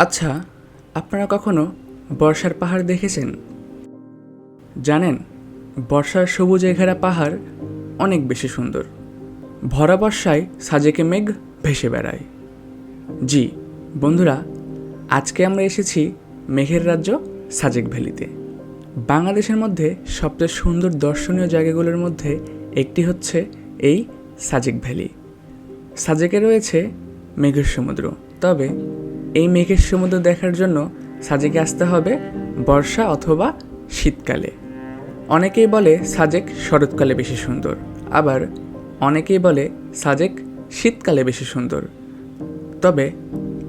আচ্ছা আপনারা কখনো বর্ষার পাহাড় দেখেছেন? জানেন, বর্ষার সবুজে ঘেরা পাহাড় অনেক বেশি সুন্দর। ভরা বর্ষায় সাজেকে মেঘ ভেসে বেড়ায়। জি, বন্ধুরা, আজকে আমরা এসেছি মেঘের রাজ্য সাজেক ভ্যালিতে। বাংলাদেশের মধ্যে সবচেয়ে সুন্দর দর্শনীয় জায়গাগুলোর মধ্যে একটি হচ্ছে এই সাজেক ভ্যালি। সাজেকে রয়েছে মেঘের সমুদ্র। তবে এই মেঘের সমুদ্র দেখার জন্য সাজেকে আসতে হবে বর্ষা অথবা শীতকালে। অনেকেই বলে সাজেক শরৎকালে বেশি সুন্দর। আবার অনেকেই বলে সাজেক শীতকালে বেশি সুন্দর। তবে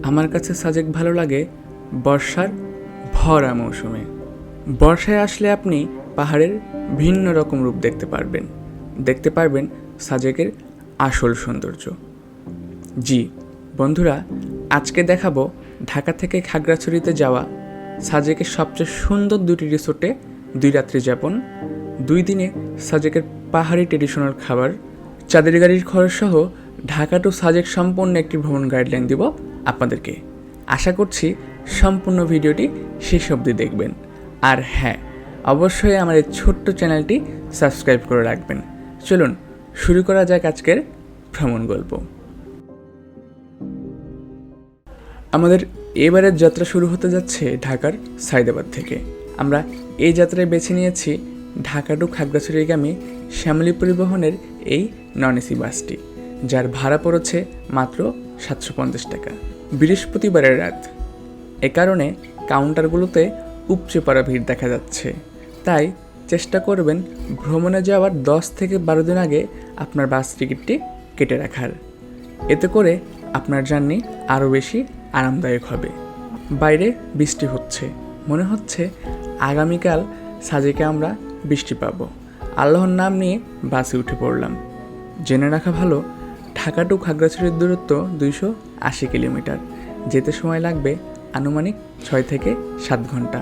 আমার কাছে সাজেক ভালো লাগে বর্ষার ভরা মৌসুমে। বর্ষায় আসলে আপনি পাহাড়ের ভিন্ন রকম রূপ দেখতে পারবেন। দেখতে পারবেন সাজেকের আসল সৌন্দর্য। জি, বন্ধুরা আজকে দেখাবো ঢাকা থেকে খাগড়াছড়িতে যাওয়া সাজেকের সবচেয়ে সুন্দর দুটি রিসোর্টে দুই রাত্রি যাপন, দুই দিনে সাজেকের পাহাড়ি ট্রেডিশনাল খাবার, চাঁদের গাড়ির খরচ সহ ঢাকা টু সাজেক সম্পূর্ণ একটি ভ্রমণ গাইডলাইন দিব আপনাদেরকে। আশা করছি সম্পূর্ণ ভিডিওটি শেষ অবধি দেখবেন। আর হ্যাঁ অবশ্যই আমার এই ছোট্ট চ্যানেলটি সাবস্ক্রাইব করে রাখবেন। চলুন, শুরু করা যাক আজকের ভ্রমণ গল্প। আমাদের এবারের যাত্রা শুরু হতে যাচ্ছে ঢাকার সাইদাবাদ থেকে। আমরা এই যাত্রায় বেছে নিয়েছি ঢাকা টু খাগড়াছড়িগামী শ্যামলী পরিবহনের এই নন এসি বাসটি, যার ভাড়া পড়েছে মাত্র সাতশো পঞ্চাশ টাকা। বৃহস্পতিবারের রাত। এ কারণে কাউন্টারগুলোতে উপচে পড়া ভিড় দেখা যাচ্ছে। তাই চেষ্টা করবেন ভ্রমণে যাওয়ার দশ থেকে বারো দিন আগে আপনার বাস টিকিটটি কেটে রাখার। এতে করে আপনার জার্নি আরও বেশি আরামদায়ক হবে। বাইরে বৃষ্টি হচ্ছে। মনে হচ্ছে আগামীকাল সাজেকে আমরা বৃষ্টি পাবো। আল্লাহর নাম নিয়ে বাসে উঠে পড়লাম। জেনে রাখা ভালো, ঢাকা টু খাগড়াছড়ির দূরত্ব দুইশো আশি কিলোমিটার। যেতে সময় লাগবে আনুমানিক ছয় থেকে সাত ঘণ্টা।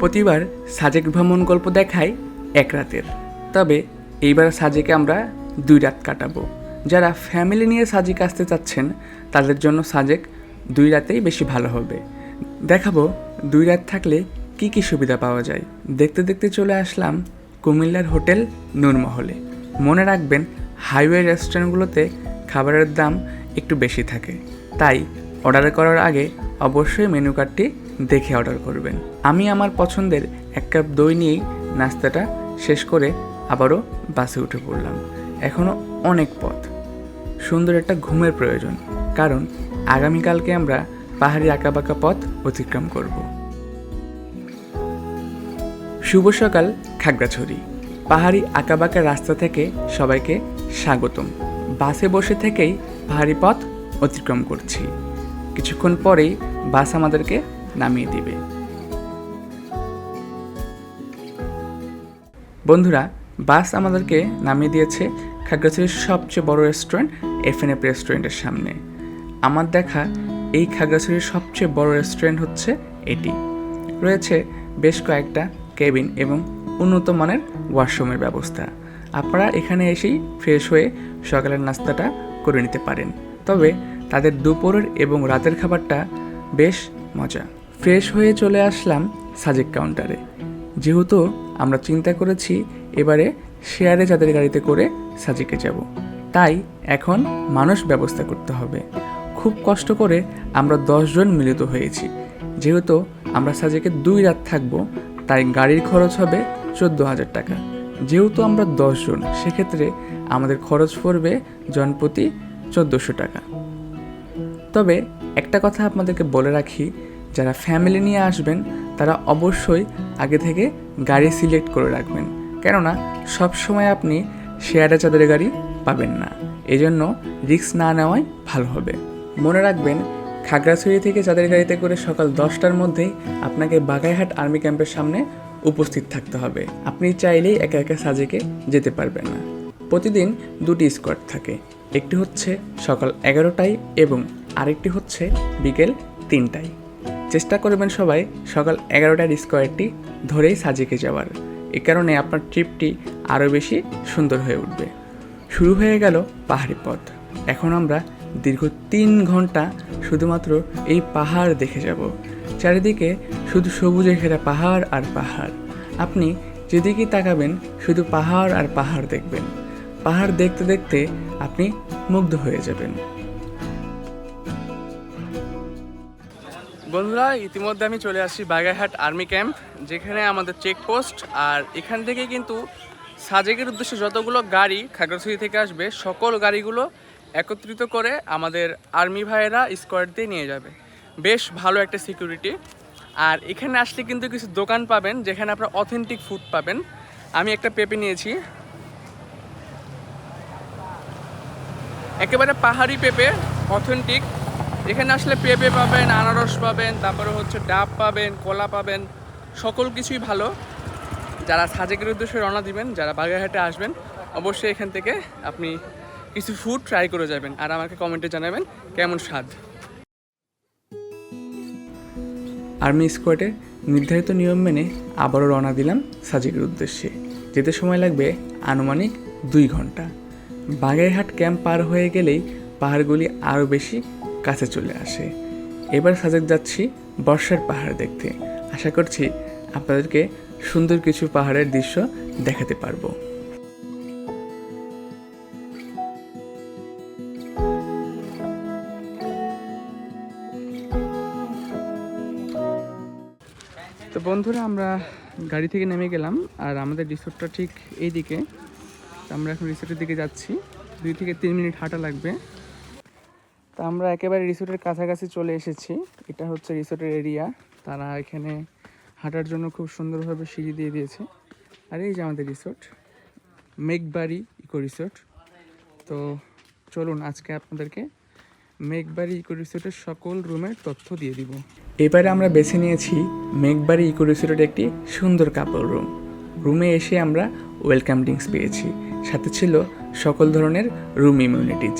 প্রতিবার সাজেক ভ্রমণ গল্প দেখায় এক রাতের। তবে এইবার সাজেকে আমরা দুই রাত কাটাবো। যারা ফ্যামিলি নিয়ে সাজেক আসতে চাচ্ছেন, তাদের জন্য সাজেক দুই রাতেই বেশি ভালো হবে। দেখাবো, দুই রাত থাকলে কি কি সুবিধা পাওয়া যায়। দেখতে দেখতে চলে আসলাম কুমিল্লার হোটেল নুরমহলে। মনে রাখবেন, হাইওয়ে রেস্টুরেন্টগুলোতে খাবারের দাম একটু বেশি থাকে। তাই অর্ডার করার আগে অবশ্যই মেনু কার্ডটি দেখে অর্ডার করবেন। আমি আমার পছন্দের এক কাপ দই নিয়েই নাস্তাটা শেষ করে আবারও বাসে উঠে পড়লাম। এখনও অনেক পথ। সুন্দর একটা ঘুমের প্রয়োজন। কারণ আগামীকালকে আমরা পাহাড়ি আঁকাবাঁকা পথ অতিক্রম করব। শুভ সকাল, খাগড়াছড়ি। পাহাড়ি আঁকাবাঁকা রাস্তা থেকে সবাইকে স্বাগতম। বাসে বসে থেকেই পাহাড়ি পথ অতিক্রম করছি। কিছুক্ষণ পরেই বাস আমাদেরকে নামিয়ে দিবে। বন্ধুরা, বাস আমাদেরকে নামিয়ে দিয়েছে খাগড়াছড়ির সবচেয়ে বড় রেস্টুরেন্ট এফএনএফ রেস্টুরেন্টের সামনে। আমার দেখা এই খাগড়াছড়ির সবচেয়ে বড় রেস্টুরেন্ট হচ্ছে এটি। রয়েছে বেশ কয়েকটা কেবিন এবং উন্নত মানের ওয়াশরুমের ব্যবস্থা। আপনারা এখানে এসেই ফ্রেশ হয়ে সকালের নাস্তাটা করে নিতে পারেন। তবে তাদের দুপুরের এবং রাতের খাবারটা বেশ মজা। ফ্রেশ হয়ে চলে আসলাম সাজেক কাউন্টারে যেহেতু আমরা চিন্তা করেছি এবারে শেয়ারে যাদের গাড়িতে করে সাজেকে যাব। তাই এখন মানুষ ব্যবস্থা করতে হবে। খুব কষ্ট করে আমরা দশজন মিলিত হয়েছি। যেহেতু আমরা সাজেকে দুই রাত থাকব, তাই গাড়ির খরচ হবে চোদ্দ হাজার টাকা। যেহেতু আমরা দশজন, সেক্ষেত্রে আমাদের খরচ পড়বে জনপ্রতি চোদ্দোশো টাকা। তবে একটা কথা আপনাদেরকে বলে রাখি, যারা ফ্যামিলি নিয়ে আসবেন, তারা অবশ্যই আগে থেকে গাড়ি সিলেক্ট করে রাখবেন। কেননা, সব সময় আপনি শেয়ারে চাঁদের গাড়ি পাবেন না। এজন্য রিস্ক না নেওয়াই ভালো হবে। মনে রাখবেন, খাগড়াছড়ি থেকে চাঁদের গাড়িতে করে সকাল দশটার মধ্যেই আপনাকে বাগাইহাট আর্মি ক্যাম্পের সামনে উপস্থিত থাকতে হবে। আপনি চাইলেই একা একা সাজেকে যেতে পারবেন না। প্রতিদিন দুটি স্কোয়াড থাকে, একটি হচ্ছে সকাল এগারোটায় এবং আরেকটি হচ্ছে বিকেল তিনটায়। চেষ্টা করবেন সবাই সকাল এগারোটার স্কোয়ারটি ধরেই সাজেকে যাওয়ার। এ কারণে আপনার ট্রিপটি আরও বেশি সুন্দর হয়ে উঠবে। শুরু হয়ে গেল পাহাড়ি পথ। এখন আমরা দীর্ঘ তিন ঘণ্টা শুধুমাত্র এই পাহাড় দেখে যাব। চারিদিকে শুধু সবুজে ঘেরা পাহাড় আর পাহাড়। আপনি যেদিকেই তাকাবেন, শুধু পাহাড় আর পাহাড় দেখবেন। পাহাড় দেখতে দেখতে আপনি মুগ্ধ হয়ে যাবেন। বন্ধুরা, ইতিমধ্যে আমি চলে আসছি বাগেরহাট আর্মি ক্যাম্প, যেখানে আমাদের চেকপোস্ট আর এখান থেকে কিন্তু সাজেকের উদ্দেশ্যে যতগুলো গাড়ি খাগড়াছড়ি থেকে আসবে, সকল গাড়িগুলো একত্রিত করে আমাদের আর্মি ভাইয়েরা স্কোয়াড দিয়ে নিয়ে যাবে। বেশ ভালো একটা সিকিউরিটি আর এখানে আসলে কিন্তু কিছু দোকান পাবেন, যেখানে আপনারা অথেন্টিক ফুড পাবেন। আমি একটা পেপে নিয়েছি। একেবারে পাহাড়ি পেঁপে অথেন্টিক এখানে আসলে পেঁপে পাবেন, আনারস পাবেন, তারপরে হচ্ছে ডাব পাবেন, কলা পাবেন, সকল কিছুই ভালো। যারা সাজেকের উদ্দেশ্যে রওনা দিবেন, যারা বাগেরহাটে আসবেন, অবশ্যই এখান থেকে আপনি কিছু ফুড ট্রাই করে যাবেন আর আমাকে কমেন্টে জানাবেন কেমন স্বাদ। আর্মি স্কোয়াডের নির্ধারিত নিয়ম মেনে আবারও রওনা দিলাম সাজেকের উদ্দেশ্যে। যেতে সময় লাগবে আনুমানিক দুই ঘণ্টা। বাগেরহাট ক্যাম্প পার হয়ে গেলেই পাহাড়গুলি আরও বেশি কাছে চলে আসে। এবার সাজেক যাচ্ছি বর্ষার পাহাড় দেখতে। আশা করছি আপনাদেরকে সুন্দর কিছু পাহাড়ের দৃশ্য দেখাতে পারব। তো বন্ধুরা, আমরা গাড়ি থেকে নেমে গেলাম, আর আমাদের রিসোর্টটা ঠিক এই দিকে তো আমরা এখন রিসোর্টের দিকে যাচ্ছি। দুই থেকে তিন মিনিট হাঁটা লাগবে। তো আমরা একেবারে রিসোর্টের কাছাকাছি চলে এসেছি। এটা হচ্ছে রিসোর্টের এরিয়া তারা এখানে হাঁটার জন্য খুব সুন্দরভাবে সিঁড়ি দিয়ে দিয়েছে। আর এই যে আমাদের রিসোর্ট মেঘবাড়ি ইকো রিসোর্ট তো চলুন, আজকে আপনাদেরকে মেঘবাড়ি ইকো রিসোর্টের সকল রুমের তথ্য দিয়ে দিব। এবারে আমরা বেছে নিয়েছি মেঘবাড়ি ইকো রিসোর্টের একটি সুন্দর কাপড় রুম রুমে এসে আমরা ওয়েলকাম ড্রিঙ্কস পেয়েছি। সাথে ছিল সকল ধরনের রুম ইমিউনিটিজ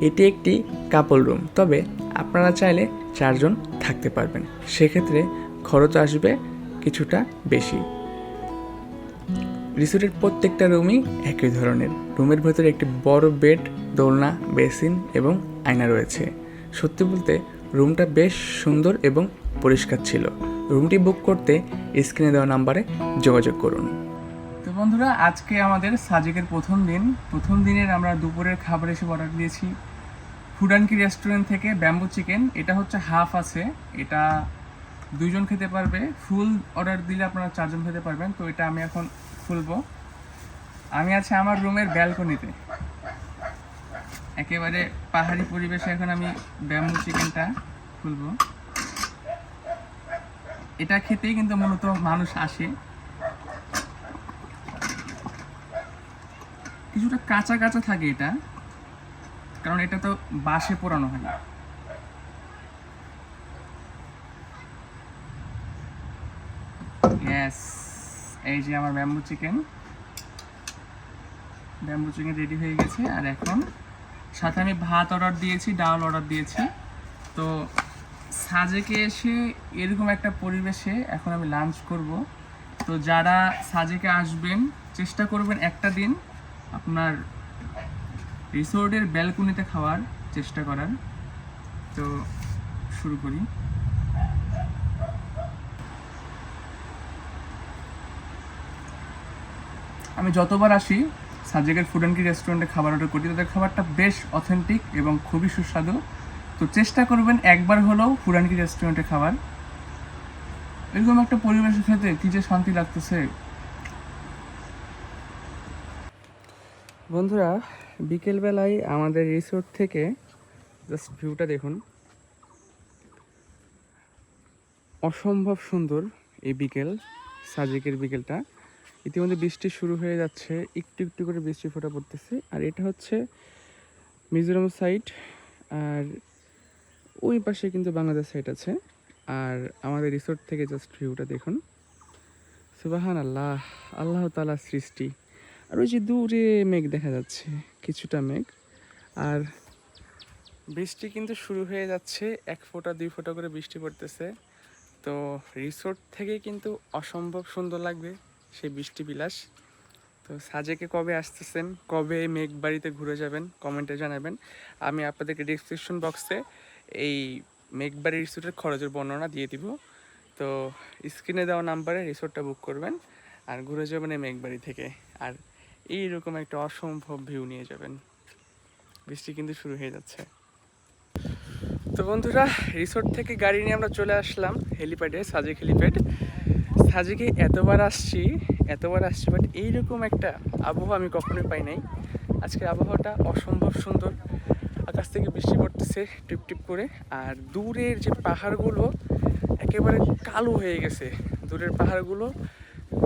এটি একটি কাপল রুম তবে আপনারা চাইলে চারজন থাকতে পারবেন। সেক্ষেত্রে খরচ আসবে কিছুটা বেশি। রিসোর্টের প্রত্যেকটা রুমই একই ধরনের। রুমের ভেতরে একটি বড় বেড দোলনা, বেসিন এবং আয়না রয়েছে। সত্যি বলতে, রুমটা বেশ সুন্দর এবং পরিষ্কার ছিল। রুমটি বুক করতে স্ক্রিনে দেওয়া নাম্বারে যোগাযোগ করুন। তো বন্ধুরা, আজকে আমাদের সাজেকের প্রথম দিন। প্রথম দিনের আমরা দুপুরের খাবার হিসেবে অর্ডার দিয়েছি। ফুডানকি রেস্টুরেন্ট থেকে ব্যাম্বু চিকেন এটা হচ্ছে হাফ আছে। এটা দুইজন খেতে পারবে। ফুল অর্ডার দিলে আপনারা চারজন খেতে পারবেন। তো এটা আমি এখন খুলবো। আমি আছি আমার রুমের ব্যালকনিতে একেবারে পাহাড়ি পরিবেশে এখন আমি ব্যাম্বু চিকেনটা খুলবো। এটা খেতেই কিন্তু মূলত মানুষ আসে। কিছুটা কাঁচা কাঁচা থাকে এটা, কারণ এটা তো বাসে পোড়ানো হয় এই যে আমার bamboo chicken. Bamboo chicken ready হয়ে গেছে, আর এখন সাথে আমি ভাত অর্ডার দিয়েছি, ডাল অর্ডার দিয়েছি। তো সাজেকে এসে এরকম একটা পরিবেশে এখন আমি লাঞ্চ করব। তো যারা সাজেকে আসবেন, চেষ্টা করবেন একটা দিন আপনার রিসোর্টের ব্যালকনিতে খাওয়ার চেষ্টা করার। তো শুরু করি। আমি যতবার আসি সাজেকের ফুড অ্যান্ড কি রেস্টুরেন্টে খাবার অর্ডার করি। তাদের খাবারটা বেশ অথেন্টিক এবং খুবই সুস্বাদু। তো চেষ্টা করবেন একবার হলেও ফুড অ্যান্ড কি রেস্টুরেন্টে খাবার। এরকম একটা পরিবেশে খেতে কি যে শান্তি লাগতেছে। বন্ধুরা বিকেলবেলায় আমাদের রিসোর্ট থেকে জাস্ট ভিউটা দেখুন। অসম্ভব সুন্দর এই বিকেল সাজেকের বিকেলটা। ইতিমধ্যে বৃষ্টি শুরু হয়ে যাচ্ছে, একটু একটু করে বৃষ্টি ফোটা পড়তেছে। আর এটা হচ্ছে মিজোরাম সাইড, আর ওই পাশে কিন্তু বাংলাদেশ সাইড আছে। আর আমাদের রিসোর্ট থেকে জাস্ট ভিউটা দেখুন। সুবাহান আল্লাহ আল্লাহ তালা সৃষ্টি। আর ওই যে দূরে মেঘ দেখা যাচ্ছে, কিছুটা মেঘ। আর বৃষ্টি কিন্তু শুরু হয়ে যাচ্ছে, এক ফোঁটা, দুই ফোঁটা করে বৃষ্টি পড়তেছে। তো রিসোর্ট থেকে কিন্তু অসম্ভব সুন্দর লাগবে। সেই বৃষ্টি বিলাস। তো সাজেকে কবে আসতেছেন? কবে মেঘ বাড়িতে ঘুরে যাবেন? কমেন্টে জানাবেন। আমি আপনাদেরকে ডিসক্রিপশন বক্সে এই মেঘবাড়ি রিসোর্টের খরচের বর্ণনা দিয়ে দিব। তো স্ক্রিনে দেওয়া নাম্বারে রিসোর্টটা বুক করবেন আর ঘুরে যাবেন এই মেঘবাড়ি থেকে। আর এইরকম একটা অসম্ভব ভিউ নিয়ে যাবেন। বৃষ্টি কিন্তু শুরু হয়ে যাচ্ছে। তো বন্ধুরা রিসোর্ট থেকে গাড়ি নিয়ে আমরা চলে আসলাম হেলিপ্যাডে, সাজেক হেলিপ্যাড। সাজেকে এতবার আসছি? এতবার আসছি বাট এইরকম একটা আবহাওয়া আমি কখনোই পাই নাই। আজকের আবহাওয়াটা অসম্ভব সুন্দর। আকাশ থেকে বৃষ্টি পড়তেছে টিপ টিপ করে, আর দূরের যে পাহাড়গুলো একেবারে কালো হয়ে গেছে। দূরের পাহাড়গুলো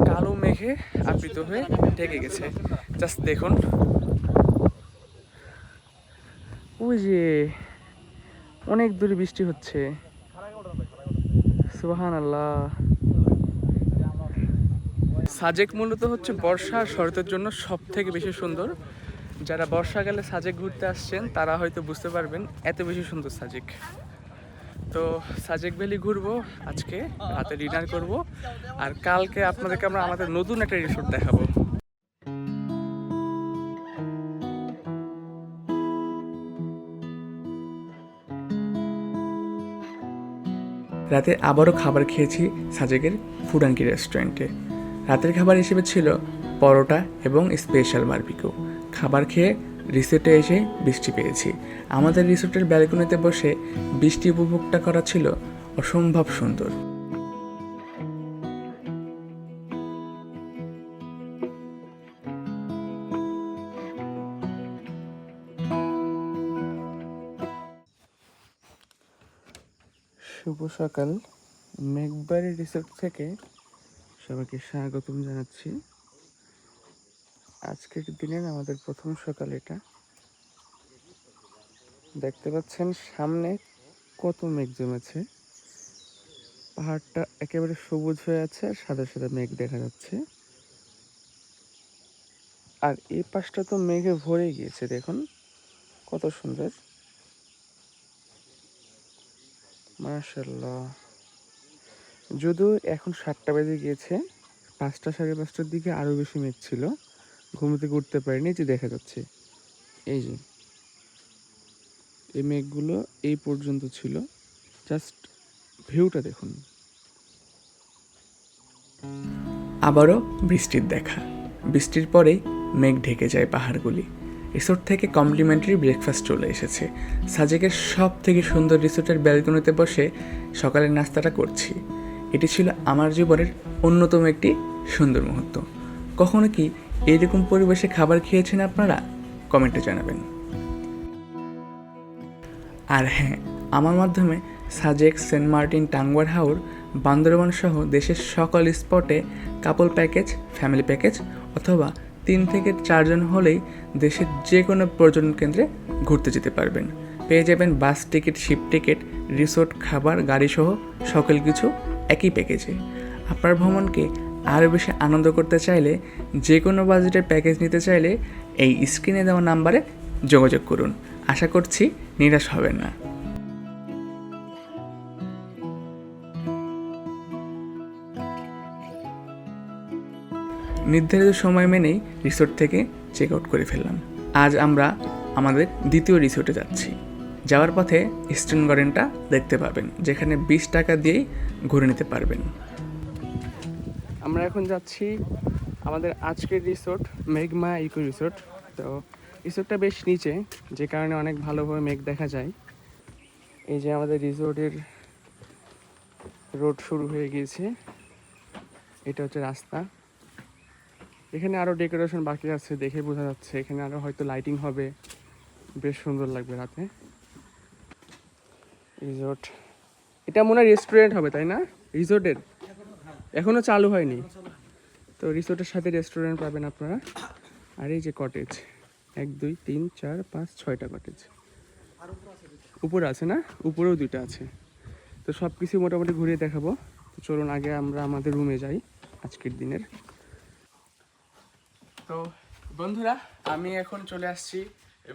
কালো মেঘে আবৃত হয়ে ঢেকে গেছে। জাস্ট দেখুন। ওই যে অনেক দূরে বৃষ্টি হচ্ছে। সুবাহান আল্লাহ সাজেক মূলত হচ্ছে বর্ষা শরতের জন্য সব থেকে বেশি সুন্দর। যারা বর্ষাকালে সাজেক ঘুরতে আসছেন, তারা হয়তো বুঝতে পারবেন এত বেশি সুন্দর সাজেক। তো সাজেক ভ্যালি ঘুরবো, আজকে রাতে ডিনার করব, আর কালকে আপনাদেরকে আমরা আমাদের নতুন একটা রিসোর্ট দেখাবো। রাতে আবারও খাবার খেয়েছি সাজেকের ফুডাঙ্কি রেস্টুরেন্টে। রাতের খাবার হিসেবে ছিল পরোটা এবং স্পেশাল বারবিকিউ। খাবার খেয়ে রিসোর্টে এসে বৃষ্টি পেয়েছি। আমাদের রিসোর্টের ব্যালকনিতে বসে বৃষ্টি উপভোগটা করা ছিল অসম্ভব সুন্দর। শুভ সকাল। মেঘবাড়ি রিসোর্ট থেকে সবাইকে স্বাগতম জানাচ্ছি। আজকের দিনের আমাদের প্রথম সকাল এটা। দেখতে পাচ্ছেন সামনে কত মেঘ জমেছে। পাহাড়টা একেবারে সবুজ হয়ে আছে আর সাদা সাদা মেঘ দেখা যাচ্ছে। আর এই পাশটা তো মেঘে ভরে গিয়েছে, দেখুন কত সুন্দর। মাশাল্লাহ যদিও এখন সাতটা বেজে গিয়েছে, পাঁচটা সাড়ে পাঁচটার দিকে আরও বেশি মেঘ ছিল। ঘুম থেকে উঠতে পারিনি যে দেখা যাচ্ছে। এই যে। এই মেঘগুলো এই পর্যন্ত ছিল। জাস্ট ভিউটা দেখুন। আবারও বৃষ্টির দেখা। বৃষ্টির পরেই মেঘ ঢেকে যায় পাহাড়গুলি। রিসোর্ট থেকে কমপ্লিমেন্টারি ব্রেকফাস্ট চলে এসেছে। সাজেকের সব থেকে সুন্দর রিসোর্টের ব্যালকনিতে বসে সকালের নাস্তাটা করছি। এটি ছিল আমার জীবনের অন্যতম একটি সুন্দর মুহূর্ত। কখনো কি এইরকম পরিবেশে খাবার খেয়েছেন আপনারা? কমেন্টে জানাবেন। আর হ্যাঁ আমার মাধ্যমে সাজেক সেন্ট মার্টিন টাঙ্গুয়ার হাওর, বান্দরবান সহ দেশের সকল স্পটে কাপল প্যাকেজ, ফ্যামিলি প্যাকেজ অথবা তিন থেকে চারজন হলেই দেশের যে কোনো পর্যটন কেন্দ্রে ঘুরতে যেতে পারবেন। পেয়ে যাবেন bus ticket, ship ticket, resort, খাবার গাড়ি সহ সকল কিছু একই প্যাকেজে আপনার ভ্রমণকে আরও বেশি আনন্দ করতে চাইলে যে কোনো বাজেটের প্যাকেজ নিতে চাইলে এই স্ক্রিনে দেওয়া নাম্বারে যোগাযোগ করুন। আশা করছি নিরাশ হবেন না। নির্ধারিত সময় মেনেই রিসোর্ট থেকে চেক আউট করে ফেললাম। আজ আমরা আমাদের দ্বিতীয় রিসোর্টে যাচ্ছি। যাওয়ার পথে ইস্টার্ন গার্ডেনটা দেখতে পাবেন, যেখানে বিশ টাকা দিয়েই ঘুরে নিতে পারবেন। আমরা এখন যাচ্ছি আমাদের আজকের রিসোর্ট, মেঘমা ইকো রিসোর্ট। তো রিসোর্টটা বেশ নিচে, যে কারণে অনেক ভালোভাবে মেঘ দেখা যায়। এই যে আমাদের রিসোর্টের রোড শুরু হয়ে গিয়েছে। এটা হচ্ছে রাস্তা। এখানে আরও ডেকোরেশন বাকি আছে, দেখে বোঝা যাচ্ছে। এখানে আরও হয়তো লাইটিং হবে। বেশ সুন্দর লাগবে রাতে। রিসোর্ট এটা মনে হয় রেস্টুরেন্ট হবে, তাই না? রিসোর্টের এখনও চালু হয়নি। তো রিসোর্টের সাথে রেস্টুরেন্ট পাবেন আপনারা। আর এই যে কটেজ এক, দুই, তিন, চার, পাঁচ, ছয়টা কটেজ উপরে আছে না? উপরেও দুইটা আছে। তো সব কিছু মোটামুটি ঘুরিয়ে দেখাবো। তো চলুন, আগে আমরা আমাদের রুমে যাই আজকের দিনের। তো বন্ধুরা, আমি এখন চলে আসছি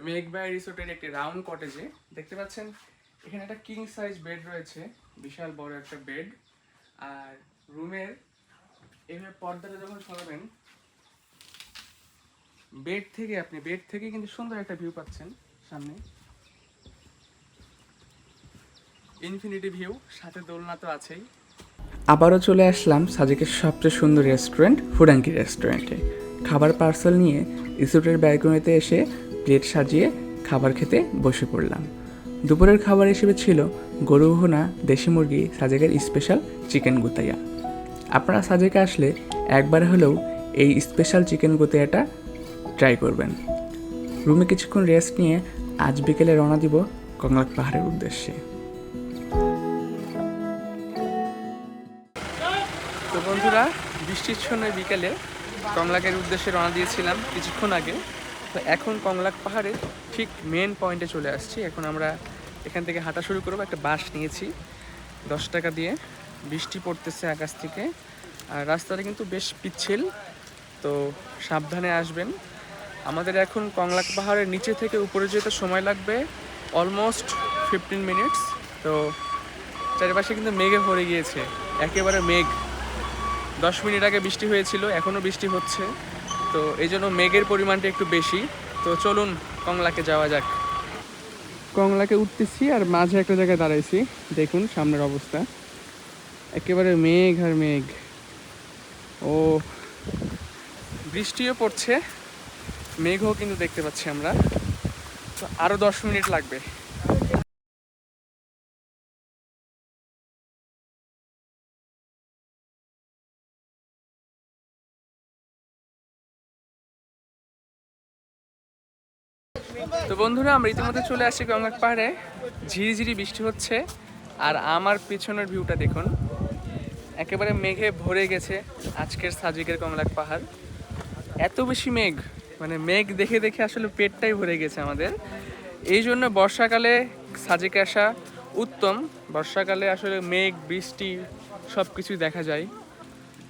মেঘবাই রিসোর্টের একটি রাউন্ড কটেজে দেখতে পাচ্ছেন? এখানে একটা কিং সাইজ বেড রয়েছে, বিশাল বড় একটা বেড আর রুমের এইভাবে পর্দাটা যখন সরাবেন বেড থেকে আপনি বেড থেকে কিন্তু সুন্দর একটা ভিউ পাচ্ছেন সামনে। ইনফিনিটি ভিউ সাথে দোলনা তো আছেই। আবারও চলে আসলাম সাজেকের সবচেয়ে সুন্দর রেস্টুরেন্ট ফুডাঙ্কি রেস্টুরেন্টে খাবার পার্সেল নিয়ে রিসোর্টের ব্যালকনিতে এসে প্লেট সাজিয়ে খাবার খেতে বসে পড়লাম। দুপুরের খাবার হিসেবে ছিল গরু, ভুনা, দেশি মুরগি, সাজেকের স্পেশাল চিকেন গুতাইয়া। আপনারা সাজেকে আসলে একবার হলেও এই স্পেশাল চিকেন গুতাইয়াটা ট্রাই করবেন। রুমে কিছুক্ষণ রেস্ট নিয়ে আজ বিকেলে রওনা দিব কংলাক পাহাড়ের উদ্দেশ্যে। তো বন্ধুরা, বৃষ্টির জন্য বিকেলে কংলাকের উদ্দেশ্যে রওনা দিয়েছিলাম কিছুক্ষণ আগে। তো এখন কংলাক পাহাড়ের ঠিক মেন পয়েন্টে চলে আসছি। এখন আমরা এখান থেকে হাঁটা শুরু করব। একটা বাস নিয়েছি দশ টাকা দিয়ে। বৃষ্টি পড়তেছে আকাশ থেকে। আর রাস্তাটা কিন্তু বেশ পিচ্ছিল। তো সাবধানে আসবেন। আমাদের এখন কংলাক পাহাড়ের নিচে থেকে উপরে যেতে সময় লাগবে অলমোস্ট ফিফটিন মিনিটস তো চারিপাশে কিন্তু মেঘে ভরে গিয়েছে। একেবারে মেঘ। দশ মিনিট আগে বৃষ্টি হয়েছিল, এখনও বৃষ্টি হচ্ছে। তো এই জন্য মেঘের পরিমাণটা একটু বেশি। তো চলুন কংলাকে যাওয়া যাক। কংলাকে উঠতেছি আর মাঝে একটা জায়গায় দাঁড়াইছি। দেখুন সামনের অবস্থা। একেবারে মেঘ আর মেঘ। ও, বৃষ্টিও পড়ছে। মেঘও কিন্তু দেখতে পাচ্ছি আমরা। তো আরও দশ মিনিট লাগবে। বন্ধুরা, আমরা ইতিমধ্যে চলে আসছি গঙ্গার পাহাড়ে ঝিরিঝিরি বৃষ্টি হচ্ছে, আর আমার পিছনের ভিউটা দেখুন। একেবারে মেঘে ভরে গেছে আজকের সাজিকের কমলাক পাহাড়। এত বেশি মেঘ মানে মেঘ দেখে দেখে আসলে পেটটাই ভরে গেছে আমাদের। এই জন্য বর্ষাকালে সাজেকে আসা উত্তম। বর্ষাকালে আসলে মেঘ, বৃষ্টি সব কিছুই দেখা যায়।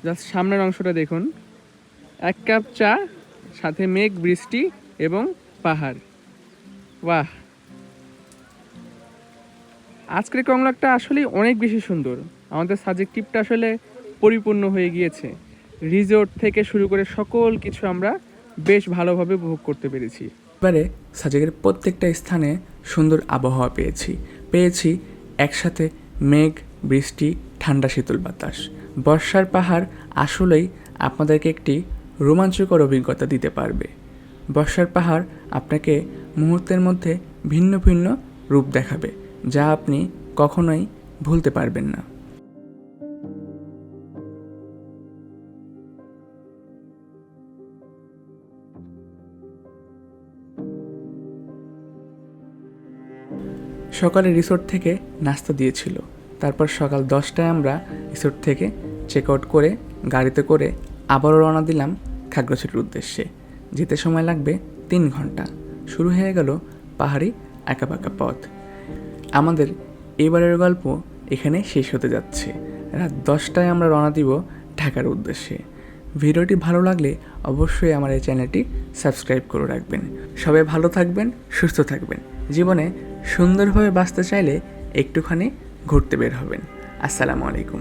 জাস্ট সামনের অংশটা দেখুন। এক কাপ চা, সাথে মেঘ, বৃষ্টি এবং পাহাড়। বাহ। আজকের কংলাকটা আসলে অনেক বেশি সুন্দর। আমাদের সাবজেক্টিভটা আসলে পরিপূর্ণ হয়ে গিয়েছে। রিজোর্ট থেকে শুরু করে সকল কিছু আমরা বেশ ভালোভাবে উপভোগ করতে পেরেছি। এবারে সাজেকের প্রত্যেকটা স্থানে সুন্দর আবহাওয়া পেয়েছি। পেয়েছি একসাথে মেঘ, বৃষ্টি, ঠান্ডা শীতল বাতাস। বর্ষার পাহাড় আসলেই আপনাদেরকে একটি রোমাঞ্চকর অভিজ্ঞতা দিতে পারবে। বর্ষার পাহাড় আপনাকে মুহূর্তের মধ্যে ভিন্ন ভিন্ন রূপ দেখাবে, যা আপনি কখনোই ভুলতে পারবেন না। সকালে রিসোর্ট থেকে নাস্তা দিয়েছিল। তারপর সকাল দশটায় আমরা রিসোর্ট থেকে চেক আউট করে, গাড়িতে করে আবারও রওনা দিলাম খাগড়াছড়ির উদ্দেশ্যে। যেতে সময় লাগবে তিন ঘণ্টা। শুরু হয়ে গেল পাহাড়ি একা আঁকাবাঁকা পথ। আমাদের এবারের গল্প এখানে শেষ হতে যাচ্ছে। রাত দশটায় আমরা রওনা দিব ঢাকার উদ্দেশ্যে। ভিডিওটি ভালো লাগলে অবশ্যই আমার এই চ্যানেলটি সাবস্ক্রাইব করে রাখবেন। সবাই ভালো থাকবেন, সুস্থ থাকবেন। জীবনে সুন্দরভাবে বাঁচতে চাইলে একটুখানি ঘুরতে বের হবেন। আসসালামু আলাইকুম।